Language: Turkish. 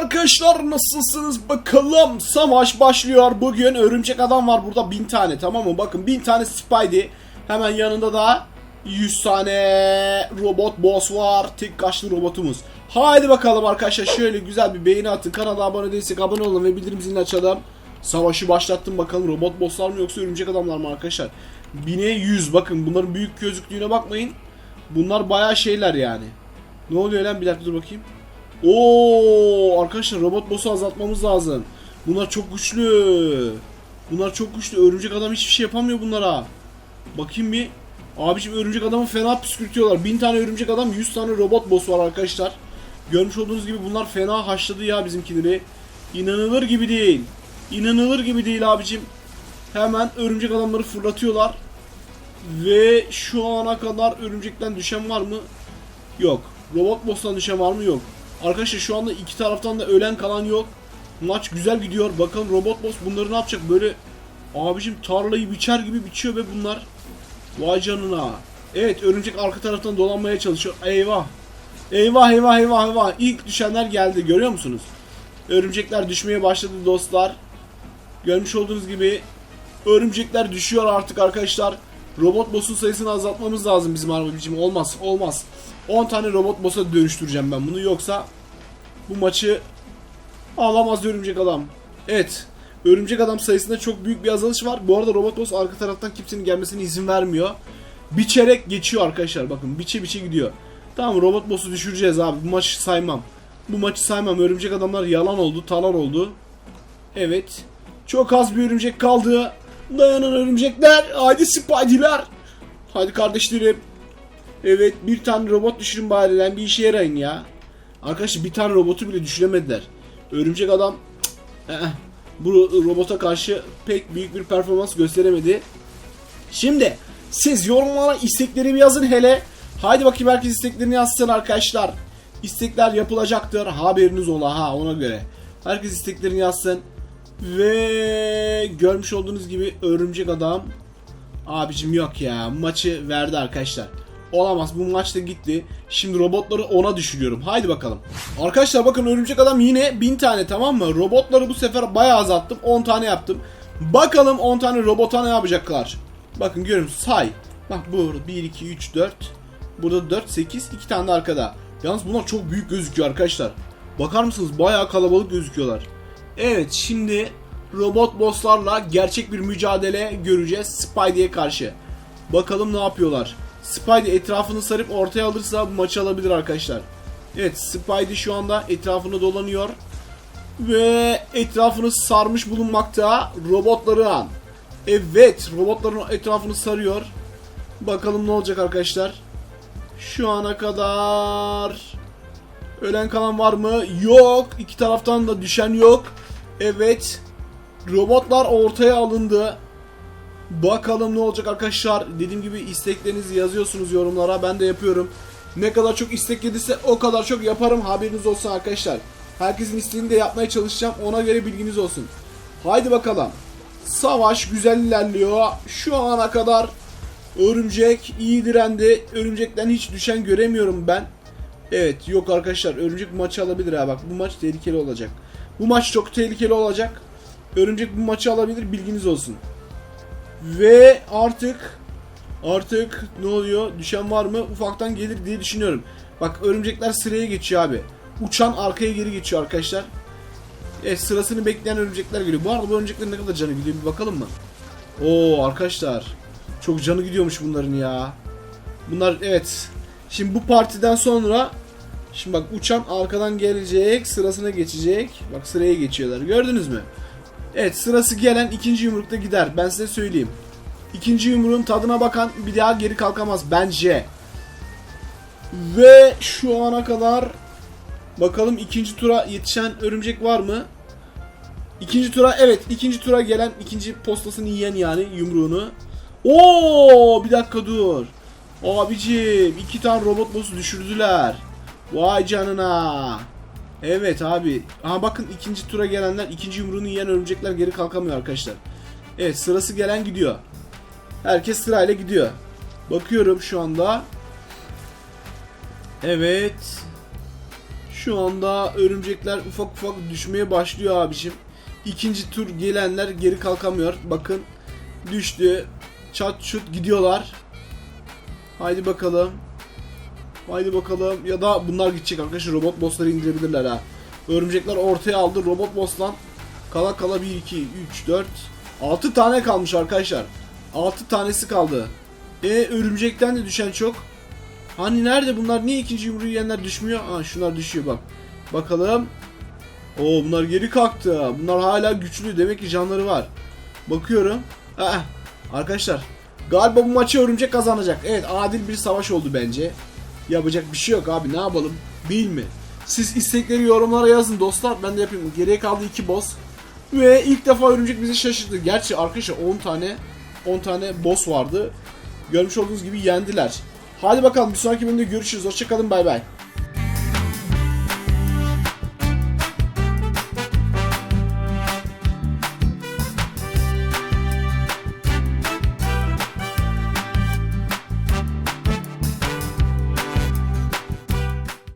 arkadaşlar nasılsınız? Bakalım. Savaş başlıyor. Bugün örümcek adam var burada. Bin tane tamam mı? Bakın bin tane Spidey. Hemen yanında da 100 tane robot boss var. Tek kaşlı robotumuz. Haydi bakalım arkadaşlar. Şöyle güzel bir beğeni atın. Kanala abone değilsek abone olun ve bildirim zilini açalım. Savaşı başlattım. Bakalım robot bosslar mı yoksa örümcek adamlar mı arkadaşlar? Bine 100 bakın bunların büyük gözüktüğüne bakmayın. Bunlar bayağı şeyler yani. Ne oluyor lan? Bir dakika dur bakayım Oo arkadaşlar robot boss'u azaltmamız lazım. Bunlar çok güçlü. Bunlar çok güçlü. Örümcek adam hiçbir şey yapamıyor bunlara. Bakayım bir. Abiciğim örümcek adamı fena püskürtüyorlar. 1000 tane örümcek adam 100 tane robot boss var arkadaşlar. Görmüş olduğunuz gibi bunlar fena haşladı ya bizimkileri. İnanılır gibi değil. İnanılır gibi değil abicim. Hemen örümcek adamları fırlatıyorlar. Ve şu ana kadar örümcekten düşen var mı? Yok. Robot boss'tan düşen var mı? Yok. Arkadaşlar şu anda iki taraftan da ölen kalan yok. Maç güzel gidiyor. Bakalım robot boss bunları ne yapacak? Böyle abicim tarlayı biçer gibi biçiyor ve bunlar. Vay canına. Evet örümcek arka taraftan dolanmaya çalışıyor. Eyvah. Eyvah eyvah eyvah eyvah. İlk düşenler geldi. Görüyor musunuz? Örümcekler düşmeye başladı dostlar. Görmüş olduğunuz gibi örümcekler düşüyor artık arkadaşlar. Robot boss'un sayısını azaltmamız lazım bizim abicim. Olmaz olmaz. 10 tane robot boss'a dönüştüreceğim ben bunu yoksa bu maçı alamaz örümcek adam. Evet. Örümcek adam sayısında çok büyük bir azalış var. Bu arada robot boss arka taraftan kimsenin gelmesine izin vermiyor. Biçerek geçiyor arkadaşlar. Bakın biçe biçe gidiyor. Tamam robot boss'u düşüreceğiz abi. Bu maçı saymam. Bu maçı saymam. Örümcek adamlar yalan oldu, talan oldu. Evet. Çok az bir örümcek kaldı. Dayanın örümcekler. Haydi Spidey'ler. Haydi kardeşlerim. Evet bir tane robot düşürün bari lan bir işe yarayın ya. Arkadaşlar bir tane robotu bile düşüremediler. Örümcek adam cık, eh, bu robota karşı pek büyük bir performans gösteremedi. Şimdi siz yorumlara isteklerimi yazın hele. Haydi bakayım herkes isteklerini yazsın arkadaşlar. İstekler yapılacaktır. Haberiniz ola ha ona göre. Herkes isteklerini yazsın. Ve görmüş olduğunuz gibi örümcek adam Abicim yok ya maçı verdi arkadaşlar. Olamaz bu maç da gitti. Şimdi robotları ona düşürüyorum. Haydi bakalım. Arkadaşlar bakın örümcek adam yine 1000 tane tamam mı? Robotları bu sefer bayağı azalttım. 10 tane yaptım. Bakalım 10 tane robota ne yapacaklar? Bakın görüyorum say. Bak bu 1 2 3 4. Burada 4 8 2 tane de arkada. Yalnız bunlar çok büyük gözüküyor arkadaşlar. Bakar mısınız? Bayağı kalabalık gözüküyorlar. Evet şimdi robot bosslarla gerçek bir mücadele göreceğiz Spidey'e karşı. Bakalım ne yapıyorlar. Spidey etrafını sarıp ortaya alırsa bu maçı alabilir arkadaşlar. Evet Spidey şu anda etrafını dolanıyor. Ve etrafını sarmış bulunmakta robotların. Evet robotların etrafını sarıyor. Bakalım ne olacak arkadaşlar. Şu ana kadar ölen kalan var mı? Yok. İki taraftan da düşen yok. Evet. Robotlar ortaya alındı. Bakalım ne olacak arkadaşlar. Dediğim gibi isteklerinizi yazıyorsunuz yorumlara. Ben de yapıyorum. Ne kadar çok istek gelirse o kadar çok yaparım. Haberiniz olsun arkadaşlar. Herkesin isteğini de yapmaya çalışacağım. Ona göre bilginiz olsun. Haydi bakalım. Savaş güzel ilerliyor. Şu ana kadar örümcek iyi direndi. Örümcekten hiç düşen göremiyorum ben. Evet yok arkadaşlar örümcek maçı alabilir ha bak bu maç tehlikeli olacak. Bu maç çok tehlikeli olacak. Örümcek bu maçı alabilir bilginiz olsun. Ve artık artık ne oluyor? Düşen var mı? Ufaktan gelir diye düşünüyorum. Bak örümcekler sıraya geçiyor abi. Uçan arkaya geri geçiyor arkadaşlar. Evet sırasını bekleyen örümcekler geliyor. Bu arada bu örümceklerin ne kadar canı gidiyor bir bakalım mı? Oo arkadaşlar. Çok canı gidiyormuş bunların ya. Bunlar evet. Şimdi bu partiden sonra Şimdi bak uçan arkadan gelecek, sırasına geçecek. Bak sıraya geçiyorlar. Gördünüz mü? Evet sırası gelen ikinci yumrukta gider. Ben size söyleyeyim. İkinci yumruğun tadına bakan bir daha geri kalkamaz bence. Ve şu ana kadar bakalım ikinci tura yetişen örümcek var mı? İkinci tura evet ikinci tura gelen ikinci postasını yiyen yani yumruğunu. Oo bir dakika dur. Abicim iki tane robot boss'u düşürdüler. Vay canına. Evet abi. Aha bakın ikinci tura gelenler, ikinci yumruğunu yiyen örümcekler geri kalkamıyor arkadaşlar. Evet sırası gelen gidiyor. Herkes sırayla gidiyor. Bakıyorum şu anda. Evet. Şu anda örümcekler ufak ufak düşmeye başlıyor abicim. İkinci tur gelenler geri kalkamıyor. Bakın düştü. Çat şut gidiyorlar. Haydi bakalım. Haydi bakalım. Ya da bunlar gidecek arkadaşlar. Robot bossları indirebilirler ha. Örümcekler ortaya aldı. Robot boss'lan kala kala 1, 2, 3, 4, 6 tane kalmış arkadaşlar. 6 tanesi kaldı. E örümcekten de düşen çok. Hani nerede bunlar? Niye ikinci yumruğu yiyenler düşmüyor? Aa şunlar düşüyor bak. Bakalım. Oo bunlar geri kalktı. Bunlar hala güçlü. Demek ki canları var. Bakıyorum. Aa, arkadaşlar. Galiba bu maçı örümcek kazanacak. Evet adil bir savaş oldu bence. Yapacak bir şey yok abi. Ne yapalım? Bil mi? Siz istekleri yorumlara yazın dostlar. Ben de yapayım. Geriye kaldı iki boss. Ve ilk defa örümcek bizi şaşırttı. Gerçi arkadaşlar 10 tane 10 tane boss vardı. Görmüş olduğunuz gibi yendiler. Hadi bakalım bir sonraki bölümde görüşürüz. Hoşçakalın bay bay.